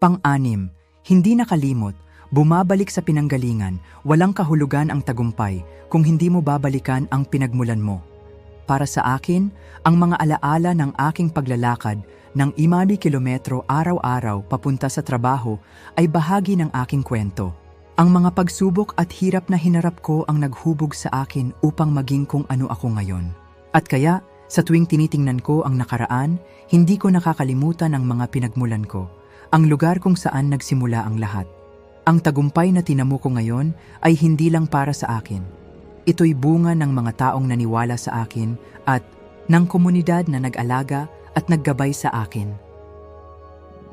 Pang-anim, hindi nakalimot, bumabalik sa pinanggalingan, walang kahulugan ang tagumpay kung hindi mo babalikan ang pinagmulan mo. Para sa akin, ang mga alaala ng aking paglalakad ng imali kilometro araw-araw papunta sa trabaho ay bahagi ng aking kwento. Ang mga pagsubok at hirap na hinarap ko ang naghubog sa akin upang maging kung ano ako ngayon. At kaya, sa tuwing tinitingnan ko ang nakaraan, hindi ko nakakalimutan ang mga pinagmulan ko, ang lugar kung saan nagsimula ang lahat. Ang tagumpay na tinamo ko ngayon ay hindi lang para sa akin. Ito'y bunga ng mga taong naniwala sa akin at ng komunidad na nag-alaga at naggabay sa akin.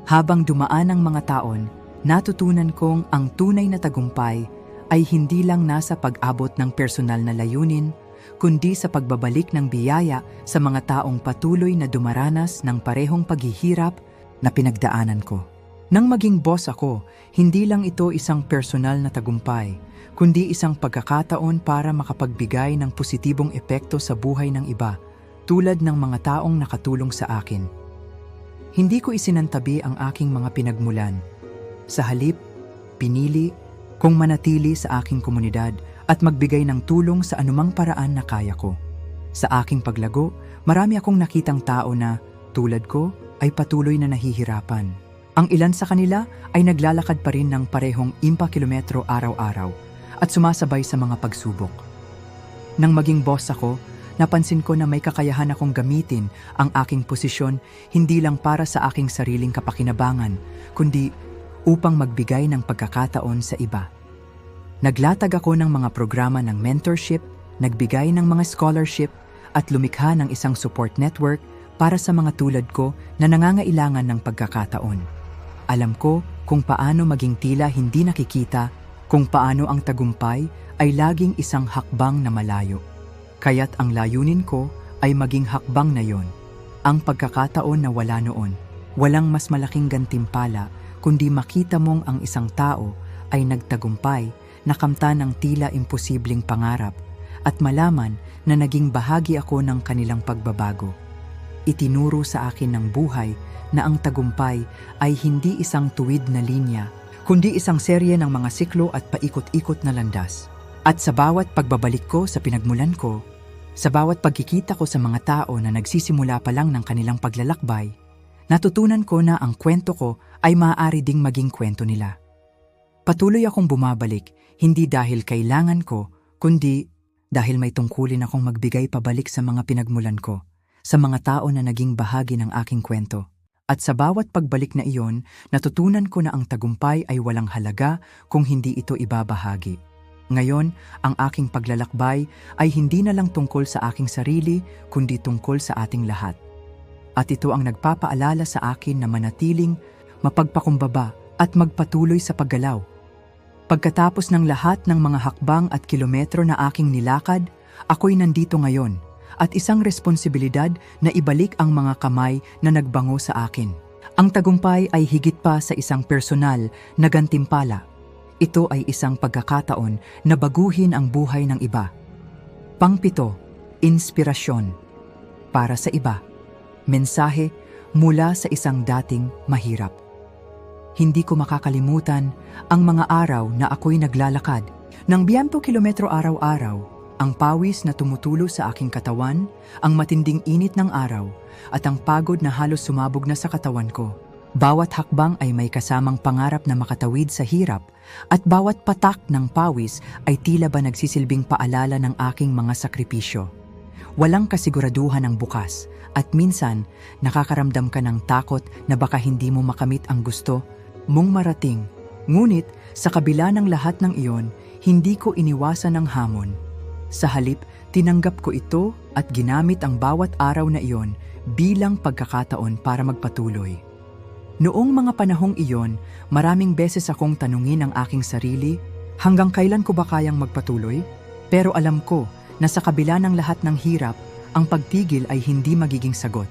Habang dumaan ang mga taon, natutunan kong ang tunay na tagumpay ay hindi lang nasa pag-abot ng personal na layunin, kundi sa pagbabalik ng biyaya sa mga taong patuloy na dumaranas ng parehong paghihirap na pinagdaanan ko. Nang maging boss ako, hindi lang ito isang personal na tagumpay, kundi isang pagkakataon para makapagbigay ng positibong epekto sa buhay ng iba, tulad ng mga taong nakatulong sa akin. Hindi ko isinantabi ang aking mga pinagmulan. Sa halip, pinili kong manatili sa aking komunidad at magbigay ng tulong sa anumang paraan na kaya ko. Sa aking paglago, marami akong nakitang tao na, tulad ko, ay patuloy na nahihirapan. Ang ilan sa kanila ay naglalakad pa rin ng parehong impa kilometro araw-araw at sumasabay sa mga pagsubok. Nang maging boss ako, napansin ko na may kakayahan akong gamitin ang aking posisyon hindi lang para sa aking sariling kapakinabangan, kundi upang magbigay ng pagkakataon sa iba. Naglatag ako ng mga programa ng mentorship, nagbigay ng mga scholarship, at lumikha ng isang support network para sa mga tulad ko na nangangailangan ng pagkakataon. Alam ko kung paano maging tila hindi nakikita, kung paano ang tagumpay ay laging isang hakbang na malayo. Kaya't ang layunin ko ay maging hakbang na yon. Ang pagkakataon na wala noon. Walang mas malaking gantimpala kundi makita mong ang isang tao ay nagtagumpay, nakamta ng tila imposibleng pangarap at malaman na naging bahagi ako ng kanilang pagbabago. Itinuro sa akin ng buhay na ang tagumpay ay hindi isang tuwid na linya, kundi isang serye ng mga siklo at paikot-ikot na landas. At sa bawat pagbabalik ko sa pinagmulan ko, sa bawat pagkikita ko sa mga tao na nagsisimula pa lang ng kanilang paglalakbay, natutunan ko na ang kwento ko ay maaari ding maging kwento nila. Patuloy akong bumabalik, hindi dahil kailangan ko, kundi dahil may tungkulin akong magbigay pabalik sa mga pinagmulan ko, sa mga tao na naging bahagi ng aking kwento. At sa bawat pagbalik na iyon, natutunan ko na ang tagumpay ay walang halaga kung hindi ito ibabahagi. Ngayon, ang aking paglalakbay ay hindi na lang tungkol sa aking sarili, kundi tungkol sa ating lahat. At ito ang nagpapaalala sa akin na manatiling, mapagpakumbaba at magpatuloy sa paggalaw. Pagkatapos ng lahat ng mga hakbang at kilometro na aking nilakad, ako'y nandito ngayon at isang responsibilidad na ibalik ang mga kamay na nagbango sa akin. Ang tagumpay ay higit pa sa isang personal na gantimpala. Ito ay isang pagkakataon na baguhin ang buhay ng iba. Pangpito, inspirasyon. Para sa iba, mensahe mula sa isang dating mahirap. Hindi ko makakalimutan ang mga araw na ako'y naglalakad ng biyampo kilometro araw-araw ang pawis na tumutulo sa aking katawan, ang matinding init ng araw, at ang pagod na halos sumabog na sa katawan ko. Bawat hakbang ay may kasamang pangarap na makatawid sa hirap, at bawat patak ng pawis ay tila ba nagsisilbing paalala ng aking mga sakripisyo. Walang kasiguraduhan ang bukas, at minsan nakakaramdam ka ng takot na baka hindi mo makamit ang gusto mong marating. Ngunit sa kabila ng lahat ng iyon, hindi ko iniwasan ang hamon sa halip, tinanggap ko ito at ginamit ang bawat araw na iyon bilang pagkakataon para magpatuloy. Noong mga panahong iyon, maraming beses akong tanungin ang aking sarili, hanggang kailan ko ba kayang magpatuloy? Pero alam ko na sa kabila ng lahat ng hirap, ang pagtigil ay hindi magiging sagot.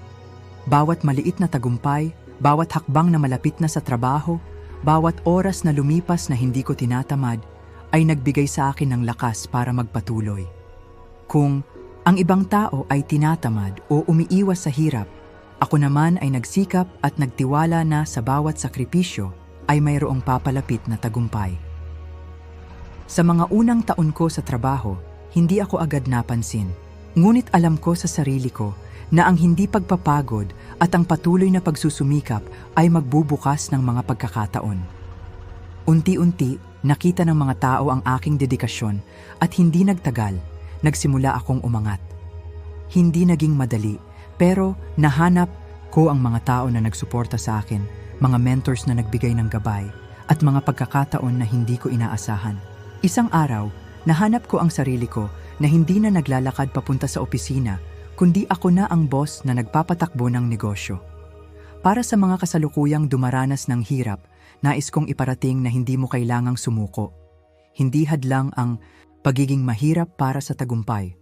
Bawat maliit na tagumpay, bawat hakbang na malapit na sa trabaho, bawat oras na lumipas na hindi ko tinatamad, ay nagbigay sa akin ng lakas para magpatuloy. Kung ang ibang tao ay tinatamad o umiiwas sa hirap, ako naman ay nagsikap at nagtiwala na sa bawat sakripisyo ay mayroong papalapit na tagumpay. Sa mga unang taon ko sa trabaho, hindi ako agad napansin. Ngunit alam ko sa sarili ko na ang hindi pagpapagod at ang patuloy na pagsusumikap ay magbubukas ng mga pagkakataon. Unti-unti, nakita ng mga tao ang aking dedikasyon at hindi nagtagal, nagsimula akong umangat. Hindi naging madali, pero nahanap ko ang mga tao na nagsuporta sa akin, mga mentors na nagbigay ng gabay, at mga pagkakataon na hindi ko inaasahan. Isang araw, nahanap ko ang sarili ko na hindi na naglalakad papunta sa opisina, kundi ako na ang boss na nagpapatakbo ng negosyo. Para sa mga kasalukuyang dumaranas ng hirap, nais kong iparating na hindi mo kailangang sumuko. Hindi hadlang ang pagiging mahirap para sa tagumpay.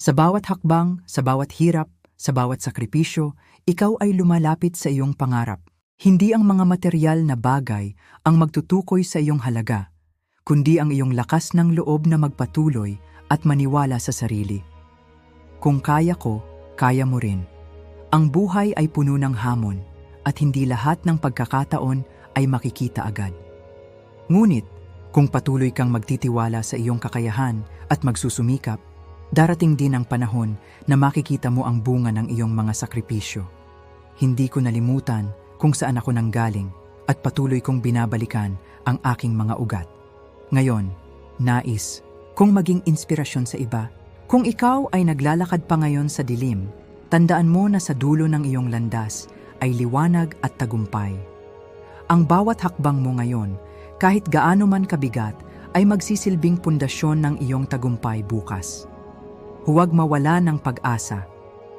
Sa bawat hakbang, sa bawat hirap, sa bawat sakripisyo, ikaw ay lumalapit sa iyong pangarap. Hindi ang mga material na bagay ang magtutukoy sa iyong halaga, kundi ang iyong lakas ng loob na magpatuloy at maniwala sa sarili. Kung kaya ko, kaya mo rin. Ang buhay ay puno ng hamon at hindi lahat ng pagkakataon ay makikita agad. Ngunit, kung patuloy kang magtitiwala sa iyong kakayahan at magsusumikap, darating din ang panahon na makikita mo ang bunga ng iyong mga sakripisyo. Hindi ko nalimutan kung saan ako nanggaling at patuloy kong binabalikan ang aking mga ugat. Ngayon, nais kung maging inspirasyon sa iba. Kung ikaw ay naglalakad pa ngayon sa dilim, tandaan mo na sa dulo ng iyong landas ay liwanag at tagumpay. Ang bawat hakbang mo ngayon, kahit gaano man kabigat, ay magsisilbing pundasyon ng iyong tagumpay bukas. Huwag mawala ng pag-asa.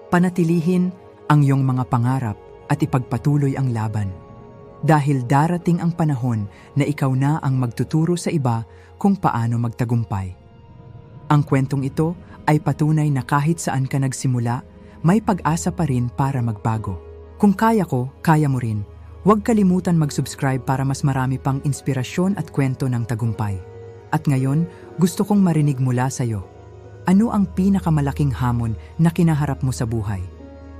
Panatilihin ang iyong mga pangarap at ipagpatuloy ang laban. Dahil darating ang panahon na ikaw na ang magtuturo sa iba kung paano magtagumpay. Ang kwentong ito ay patunay na kahit saan ka nagsimula, may pag-asa pa rin para magbago. Kung kaya ko, kaya mo rin. Huwag kalimutan mag-subscribe para mas marami pang inspirasyon at kwento ng tagumpay. At ngayon, gusto kong marinig mula sa iyo. Ano ang pinakamalaking hamon na kinaharap mo sa buhay?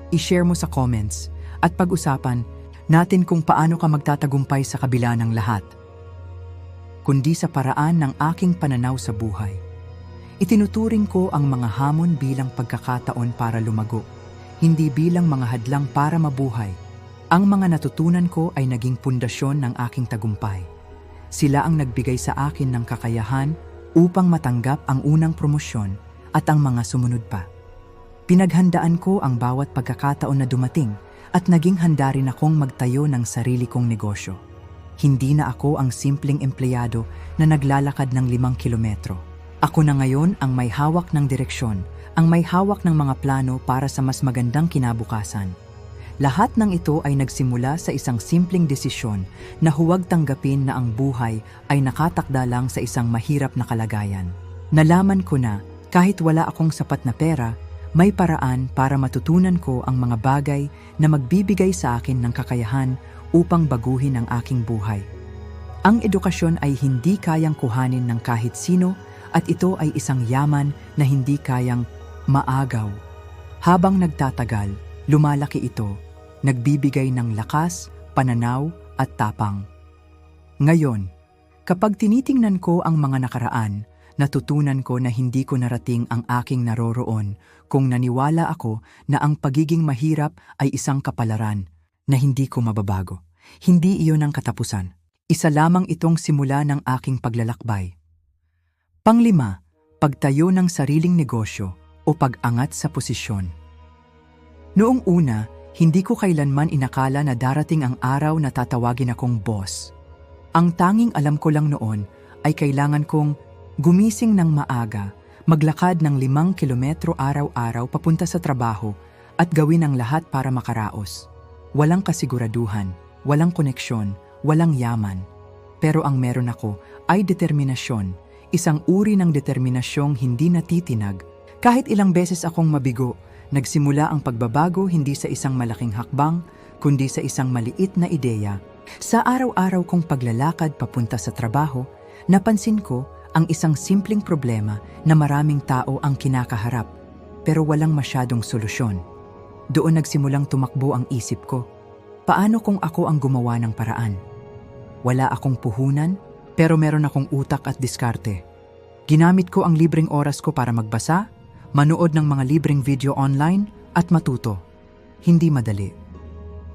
I-share mo sa comments at pag-usapan natin kung paano ka magtatagumpay sa kabila ng lahat. Kundi sa paraan ng aking pananaw sa buhay. Itinuturing ko ang mga hamon bilang pagkakataon para lumago, hindi bilang mga hadlang para mabuhay. Ang mga natutunan ko ay naging pundasyon ng aking tagumpay. Sila ang nagbigay sa akin ng kakayahan upang matanggap ang unang promosyon at ang mga sumunod pa. Pinaghandaan ko ang bawat pagkakataon na dumating at naging handa rin akong magtayo ng sarili kong negosyo. Hindi na ako ang simpleng empleyado na naglalakad ng limang kilometro ako na ngayon ang may hawak ng direksyon, ang may hawak ng mga plano para sa mas magandang kinabukasan. Lahat ng ito ay nagsimula sa isang simpleng desisyon na huwag tanggapin na ang buhay ay nakatakda lang sa isang mahirap na kalagayan. Nalaman ko na kahit wala akong sapat na pera, may paraan para matutunan ko ang mga bagay na magbibigay sa akin ng kakayahan upang baguhin ang aking buhay. Ang edukasyon ay hindi kayang kuhanin ng kahit sino at ito ay isang yaman na hindi kayang maagaw. Habang nagtatagal, lumalaki ito, nagbibigay ng lakas, pananaw at tapang. Ngayon, kapag tinitingnan ko ang mga nakaraan, natutunan ko na hindi ko narating ang aking naroroon kung naniwala ako na ang pagiging mahirap ay isang kapalaran na hindi ko mababago. Hindi iyon ang katapusan. Isa lamang itong simula ng aking paglalakbay. Panglima, pagtayo ng sariling negosyo o pag-angat sa posisyon. Noong una, hindi ko kailanman inakala na darating ang araw na tatawagin akong boss. Ang tanging alam ko lang noon ay kailangan kong gumising ng maaga, maglakad ng limang kilometro araw-araw papunta sa trabaho at gawin ang lahat para makaraos. Walang kasiguraduhan, walang koneksyon, walang yaman. Pero ang meron ako ay determinasyon isang uri ng determinasyong hindi natitinag. Kahit ilang beses akong mabigo, nagsimula ang pagbabago hindi sa isang malaking hakbang, kundi sa isang maliit na ideya. Sa araw-araw kong paglalakad papunta sa trabaho, napansin ko ang isang simpleng problema na maraming tao ang kinakaharap, pero walang masyadong solusyon. Doon nagsimulang tumakbo ang isip ko. Paano kung ako ang gumawa ng paraan? Wala akong puhunan, pero meron akong utak at diskarte. Ginamit ko ang libreng oras ko para magbasa, manood ng mga libreng video online, at matuto. Hindi madali.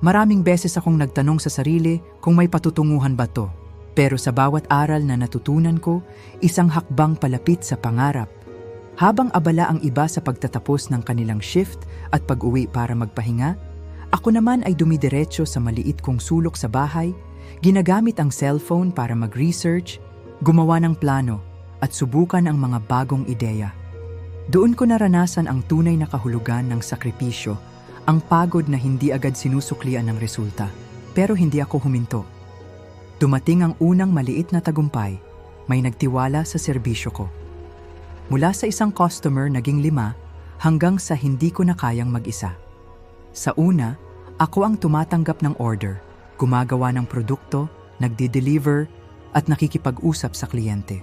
Maraming beses akong nagtanong sa sarili kung may patutunguhan ba to. Pero sa bawat aral na natutunan ko, isang hakbang palapit sa pangarap. Habang abala ang iba sa pagtatapos ng kanilang shift at pag-uwi para magpahinga, ako naman ay dumidiretso sa maliit kong sulok sa bahay, ginagamit ang cellphone para mag-research, gumawa ng plano, at subukan ang mga bagong ideya. Doon ko naranasan ang tunay na kahulugan ng sakripisyo, ang pagod na hindi agad sinusuklian ng resulta. Pero hindi ako huminto. Dumating ang unang maliit na tagumpay, may nagtiwala sa serbisyo ko. Mula sa isang customer naging lima hanggang sa hindi ko na kayang mag-isa. Sa una, ako ang tumatanggap ng order, gumagawa ng produkto, nagdi-deliver, at nakikipag-usap sa kliyente.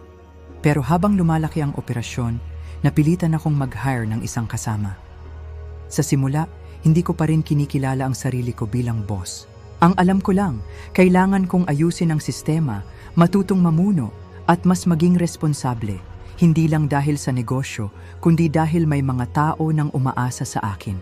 Pero habang lumalaki ang operasyon, napilitan akong mag-hire ng isang kasama. Sa simula, hindi ko pa rin kinikilala ang sarili ko bilang boss. Ang alam ko lang, kailangan kong ayusin ang sistema, matutong mamuno, at mas maging responsable. Hindi lang dahil sa negosyo, kundi dahil may mga tao nang umaasa sa akin.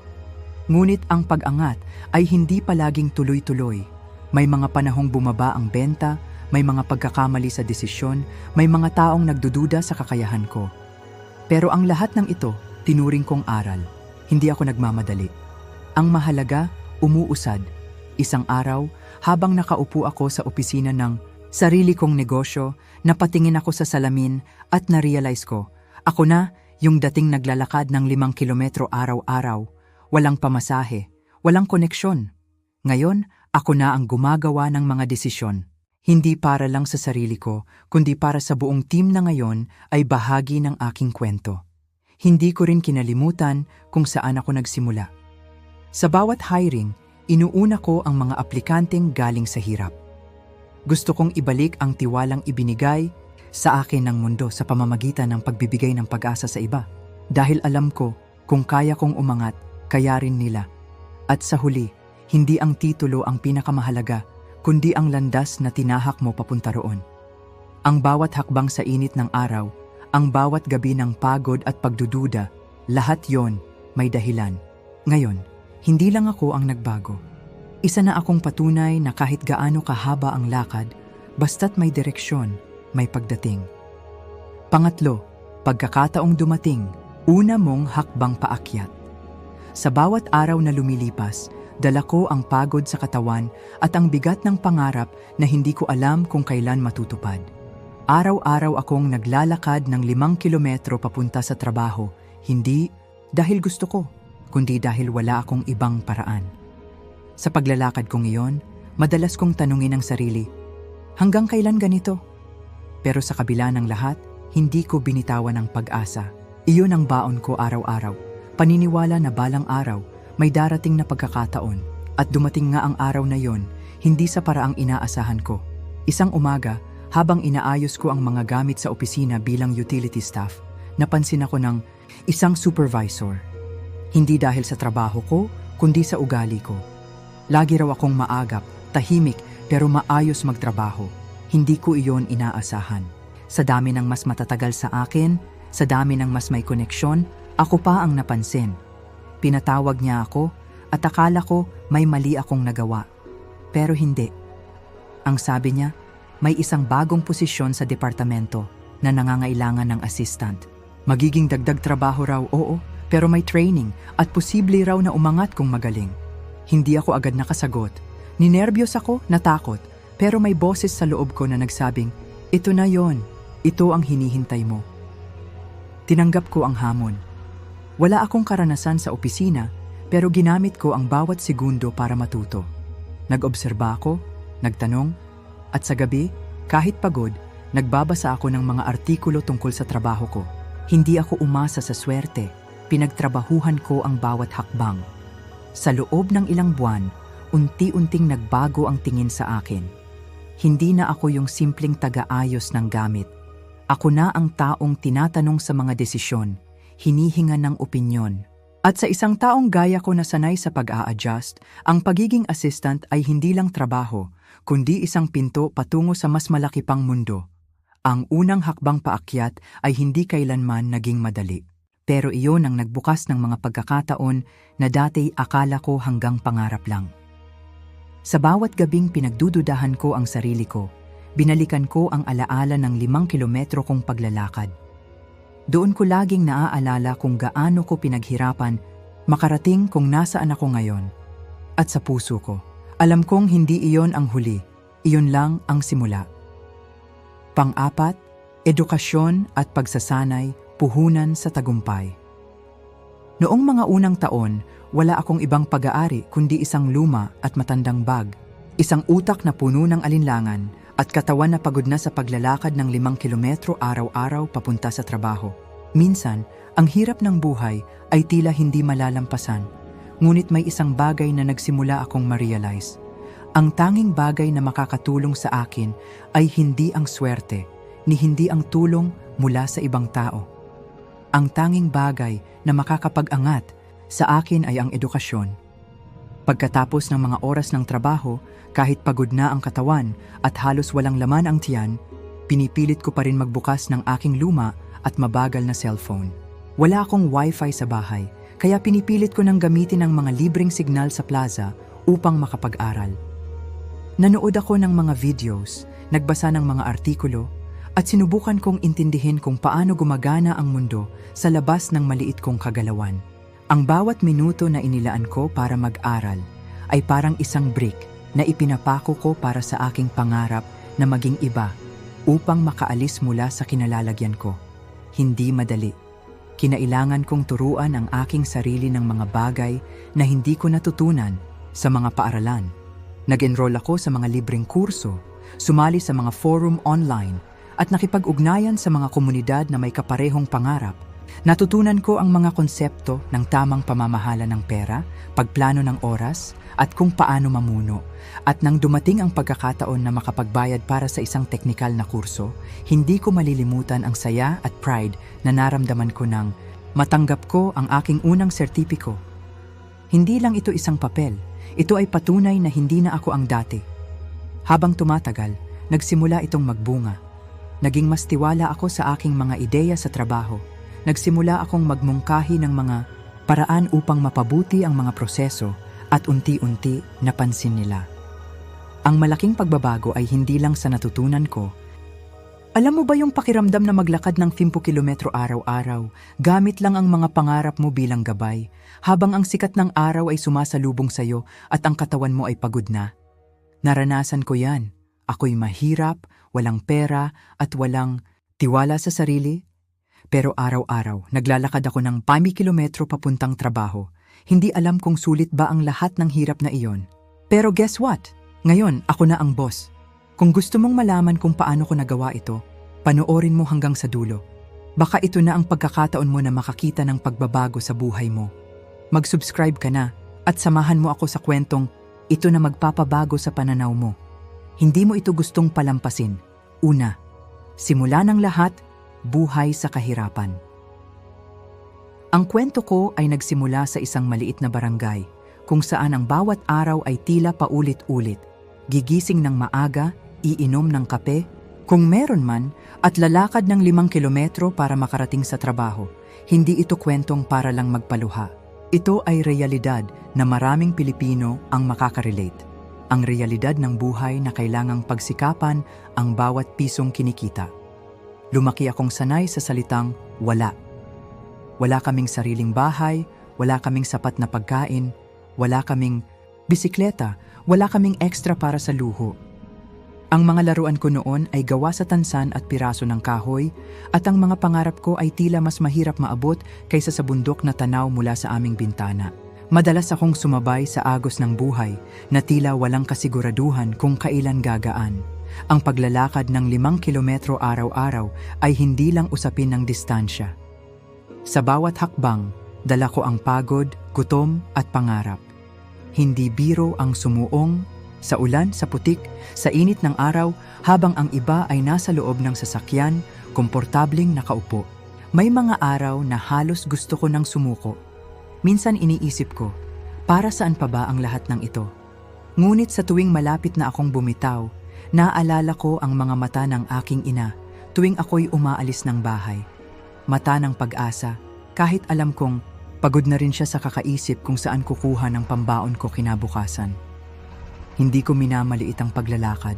Ngunit ang pag-angat ay hindi palaging tuloy-tuloy. May mga panahong bumaba ang benta, may mga pagkakamali sa desisyon, may mga taong nagdududa sa kakayahan ko. Pero ang lahat ng ito, tinuring kong aral. Hindi ako nagmamadali. Ang mahalaga, umuusad. Isang araw, habang nakaupo ako sa opisina ng sarili kong negosyo, napatingin ako sa salamin at na-realize ko, ako na yung dating naglalakad ng limang kilometro araw-araw, walang pamasahe, walang koneksyon. Ngayon, ako na ang gumagawa ng mga desisyon. Hindi para lang sa sarili ko, kundi para sa buong team na ngayon ay bahagi ng aking kwento. Hindi ko rin kinalimutan kung saan ako nagsimula. Sa bawat hiring, inuuna ko ang mga aplikanteng galing sa hirap. Gusto kong ibalik ang tiwalang ibinigay sa akin ng mundo sa pamamagitan ng pagbibigay ng pag-asa sa iba. Dahil alam ko kung kaya kong umangat, kaya rin nila. At sa huli, hindi ang titulo ang pinakamahalaga, kundi ang landas na tinahak mo papunta roon. Ang bawat hakbang sa init ng araw, ang bawat gabi ng pagod at pagdududa, lahat yon may dahilan. Ngayon, hindi lang ako ang nagbago. Isa na akong patunay na kahit gaano kahaba ang lakad, basta't may direksyon, may pagdating. Pangatlo, pagkakataong dumating, una mong hakbang paakyat. Sa bawat araw na lumilipas, Dala ko ang pagod sa katawan at ang bigat ng pangarap na hindi ko alam kung kailan matutupad. Araw-araw akong naglalakad ng limang kilometro papunta sa trabaho, hindi dahil gusto ko, kundi dahil wala akong ibang paraan. Sa paglalakad kong iyon, madalas kong tanungin ang sarili, hanggang kailan ganito? Pero sa kabila ng lahat, hindi ko binitawan ang pag-asa. Iyon ang baon ko araw-araw. Paniniwala na balang araw, may darating na pagkakataon at dumating nga ang araw na yon, hindi sa paraang inaasahan ko. Isang umaga, habang inaayos ko ang mga gamit sa opisina bilang utility staff, napansin ako ng isang supervisor. Hindi dahil sa trabaho ko, kundi sa ugali ko. Lagi raw akong maagap, tahimik, pero maayos magtrabaho. Hindi ko iyon inaasahan. Sa dami ng mas matatagal sa akin, sa dami ng mas may koneksyon, ako pa ang napansin Pinatawag niya ako at akala ko may mali akong nagawa. Pero hindi. Ang sabi niya, may isang bagong posisyon sa departamento na nangangailangan ng assistant. Magiging dagdag trabaho raw, oo, pero may training at posible raw na umangat kung magaling. Hindi ako agad nakasagot. Ninerbyos ako, natakot, pero may boses sa loob ko na nagsabing, ito na yon, ito ang hinihintay mo. Tinanggap ko ang hamon wala akong karanasan sa opisina pero ginamit ko ang bawat segundo para matuto. Nag-obserba ako, nagtanong, at sa gabi, kahit pagod, nagbabasa ako ng mga artikulo tungkol sa trabaho ko. Hindi ako umasa sa swerte, pinagtrabahuhan ko ang bawat hakbang. Sa loob ng ilang buwan, unti-unting nagbago ang tingin sa akin. Hindi na ako yung simpleng taga-ayos ng gamit. Ako na ang taong tinatanong sa mga desisyon hinihinga ng opinyon. At sa isang taong gaya ko na sanay sa pag-a-adjust, ang pagiging assistant ay hindi lang trabaho, kundi isang pinto patungo sa mas malaki pang mundo. Ang unang hakbang paakyat ay hindi kailanman naging madali. Pero iyon ang nagbukas ng mga pagkakataon na dati akala ko hanggang pangarap lang. Sa bawat gabing pinagdududahan ko ang sarili ko, binalikan ko ang alaala ng limang kilometro kong paglalakad. Doon ko laging naaalala kung gaano ko pinaghirapan makarating kung nasaan ako ngayon. At sa puso ko, alam kong hindi iyon ang huli, iyon lang ang simula. Pang-apat, edukasyon at pagsasanay, puhunan sa tagumpay. Noong mga unang taon, wala akong ibang pag-aari kundi isang luma at matandang bag, isang utak na puno ng alinlangan at katawan na pagod na sa paglalakad ng limang kilometro araw-araw papunta sa trabaho. Minsan, ang hirap ng buhay ay tila hindi malalampasan, ngunit may isang bagay na nagsimula akong ma-realize. Ang tanging bagay na makakatulong sa akin ay hindi ang swerte, ni hindi ang tulong mula sa ibang tao. Ang tanging bagay na makakapag-angat sa akin ay ang edukasyon. Pagkatapos ng mga oras ng trabaho, kahit pagod na ang katawan at halos walang laman ang tiyan, pinipilit ko pa rin magbukas ng aking luma at mabagal na cellphone. Wala akong wifi sa bahay, kaya pinipilit ko nang gamitin ang mga libreng signal sa plaza upang makapag-aral. Nanood ako ng mga videos, nagbasa ng mga artikulo, at sinubukan kong intindihin kung paano gumagana ang mundo sa labas ng maliit kong kagalawan. Ang bawat minuto na inilaan ko para mag-aral ay parang isang brick na ipinapako ko para sa aking pangarap na maging iba upang makaalis mula sa kinalalagyan ko. Hindi madali. Kinailangan kong turuan ang aking sarili ng mga bagay na hindi ko natutunan sa mga paaralan. Nag-enroll ako sa mga libreng kurso, sumali sa mga forum online, at nakipag-ugnayan sa mga komunidad na may kaparehong pangarap. Natutunan ko ang mga konsepto ng tamang pamamahala ng pera, pagplano ng oras, at kung paano mamuno. At nang dumating ang pagkakataon na makapagbayad para sa isang teknikal na kurso, hindi ko malilimutan ang saya at pride na naramdaman ko nang matanggap ko ang aking unang sertipiko. Hindi lang ito isang papel, ito ay patunay na hindi na ako ang dati. Habang tumatagal, nagsimula itong magbunga. Naging mas tiwala ako sa aking mga ideya sa trabaho. Nagsimula akong magmungkahi ng mga paraan upang mapabuti ang mga proseso at unti-unti napansin nila. Ang malaking pagbabago ay hindi lang sa natutunan ko. Alam mo ba yung pakiramdam na maglakad ng 10 kilometro araw-araw, gamit lang ang mga pangarap mo bilang gabay, habang ang sikat ng araw ay sumasalubong sa'yo at ang katawan mo ay pagod na? Naranasan ko yan. Ako'y mahirap, walang pera, at walang tiwala sa sarili. Pero araw-araw, naglalakad ako ng pami kilometro papuntang trabaho. Hindi alam kung sulit ba ang lahat ng hirap na iyon. Pero guess what? Ngayon, ako na ang boss. Kung gusto mong malaman kung paano ko nagawa ito, panoorin mo hanggang sa dulo. Baka ito na ang pagkakataon mo na makakita ng pagbabago sa buhay mo. Mag-subscribe ka na at samahan mo ako sa kwentong ito na magpapabago sa pananaw mo. Hindi mo ito gustong palampasin. Una, simula ng lahat, buhay sa kahirapan. Ang kwento ko ay nagsimula sa isang maliit na barangay kung saan ang bawat araw ay tila paulit-ulit. Gigising ng maaga, iinom ng kape, kung meron man, at lalakad ng limang kilometro para makarating sa trabaho. Hindi ito kwentong para lang magpaluha. Ito ay realidad na maraming Pilipino ang makakarelate. Ang realidad ng buhay na kailangang pagsikapan ang bawat pisong kinikita. Lumaki akong sanay sa salitang wala wala kaming sariling bahay, wala kaming sapat na pagkain, wala kaming bisikleta, wala kaming ekstra para sa luho. Ang mga laruan ko noon ay gawa sa tansan at piraso ng kahoy at ang mga pangarap ko ay tila mas mahirap maabot kaysa sa bundok na tanaw mula sa aming bintana. Madalas akong sumabay sa agos ng buhay na tila walang kasiguraduhan kung kailan gagaan. Ang paglalakad ng limang kilometro araw-araw ay hindi lang usapin ng distansya. Sa bawat hakbang, dala ko ang pagod, gutom at pangarap. Hindi biro ang sumuong, sa ulan, sa putik, sa init ng araw habang ang iba ay nasa loob ng sasakyan, komportabling nakaupo. May mga araw na halos gusto ko nang sumuko. Minsan iniisip ko, para saan pa ba ang lahat ng ito? Ngunit sa tuwing malapit na akong bumitaw, naaalala ko ang mga mata ng aking ina tuwing ako'y umaalis ng bahay. Mata ng pag-asa, kahit alam kong pagod na rin siya sa kakaisip kung saan kukuha ng pambaon ko kinabukasan. Hindi ko minamaliit ang paglalakad.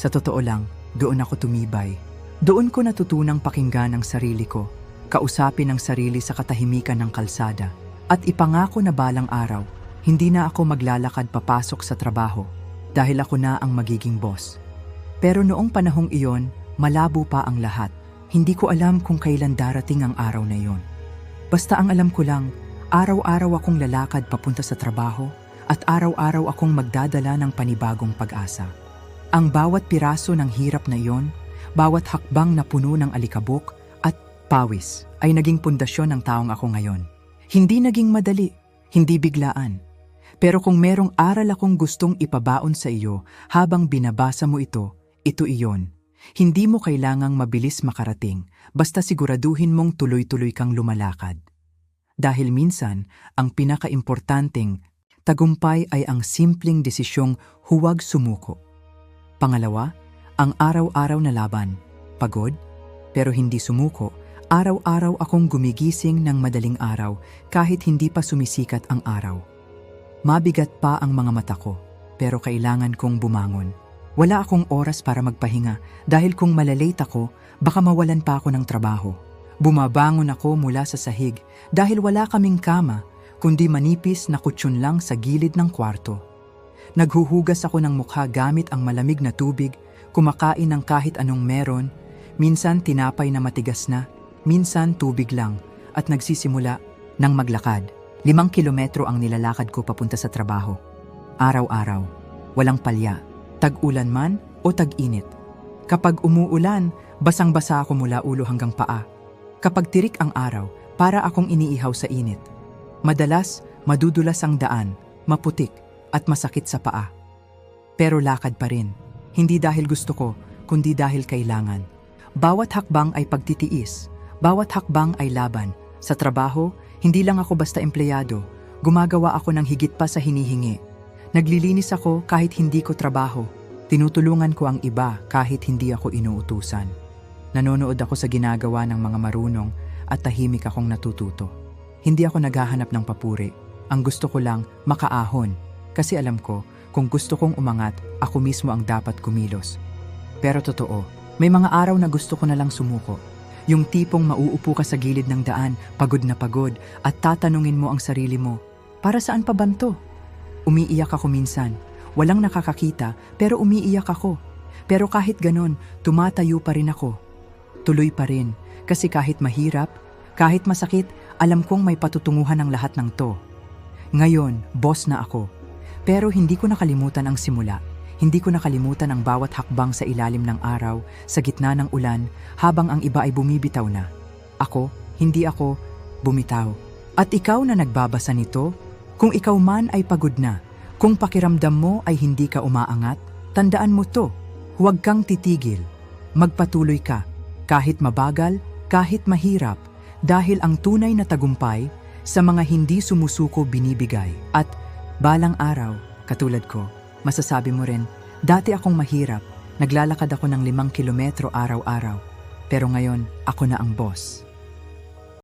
Sa totoo lang, doon ako tumibay. Doon ko natutunang pakinggan ang sarili ko, kausapin ang sarili sa katahimikan ng kalsada, at ipangako na balang araw, hindi na ako maglalakad papasok sa trabaho dahil ako na ang magiging boss. Pero noong panahong iyon, malabo pa ang lahat. Hindi ko alam kung kailan darating ang araw na iyon. Basta ang alam ko lang, araw-araw akong lalakad papunta sa trabaho at araw-araw akong magdadala ng panibagong pag-asa. Ang bawat piraso ng hirap na iyon, bawat hakbang na puno ng alikabok at pawis ay naging pundasyon ng taong ako ngayon. Hindi naging madali, hindi biglaan. Pero kung merong aral akong gustong ipabaon sa iyo habang binabasa mo ito, ito iyon. Hindi mo kailangang mabilis makarating, basta siguraduhin mong tuloy-tuloy kang lumalakad. Dahil minsan, ang pinakaimportanteng tagumpay ay ang simpleng desisyong huwag sumuko. Pangalawa, ang araw-araw na laban. Pagod, pero hindi sumuko. Araw-araw akong gumigising ng madaling araw kahit hindi pa sumisikat ang araw. Mabigat pa ang mga mata ko, pero kailangan kong bumangon. Wala akong oras para magpahinga dahil kung malalate ako, baka mawalan pa ako ng trabaho. Bumabangon ako mula sa sahig dahil wala kaming kama, kundi manipis na kutsyon lang sa gilid ng kwarto. Naghuhugas ako ng mukha gamit ang malamig na tubig, kumakain ng kahit anong meron, minsan tinapay na matigas na, minsan tubig lang, at nagsisimula ng maglakad. Limang kilometro ang nilalakad ko papunta sa trabaho. Araw-araw, walang palya, tag-ulan man o tag-init. Kapag umuulan, basang-basa ako mula ulo hanggang paa. Kapag tirik ang araw, para akong iniihaw sa init. Madalas, madudulas ang daan, maputik, at masakit sa paa. Pero lakad pa rin. Hindi dahil gusto ko, kundi dahil kailangan. Bawat hakbang ay pagtitiis. Bawat hakbang ay laban. Sa trabaho, hindi lang ako basta empleyado. Gumagawa ako ng higit pa sa hinihingi. Naglilinis ako kahit hindi ko trabaho. Tinutulungan ko ang iba kahit hindi ako inuutusan. Nanonood ako sa ginagawa ng mga marunong at tahimik akong natututo. Hindi ako naghahanap ng papuri. Ang gusto ko lang makaahon kasi alam ko, kung gusto kong umangat, ako mismo ang dapat kumilos. Pero totoo, may mga araw na gusto ko na lang sumuko. Yung tipong mauupo ka sa gilid ng daan, pagod na pagod, at tatanungin mo ang sarili mo, para saan pa banto? Umiiyak ako minsan. Walang nakakakita, pero umiiyak ako. Pero kahit ganon, tumatayo pa rin ako. Tuloy pa rin, kasi kahit mahirap, kahit masakit, alam kong may patutunguhan ang lahat ng to. Ngayon, boss na ako. Pero hindi ko nakalimutan ang simula. Hindi ko nakalimutan ang bawat hakbang sa ilalim ng araw, sa gitna ng ulan, habang ang iba ay bumibitaw na. Ako, hindi ako, bumitaw. At ikaw na nagbabasa nito, kung ikaw man ay pagod na, kung pakiramdam mo ay hindi ka umaangat, tandaan mo to, huwag kang titigil. Magpatuloy ka, kahit mabagal, kahit mahirap, dahil ang tunay na tagumpay sa mga hindi sumusuko binibigay. At balang araw, katulad ko, masasabi mo rin, dati akong mahirap, naglalakad ako ng limang kilometro araw-araw, pero ngayon ako na ang boss.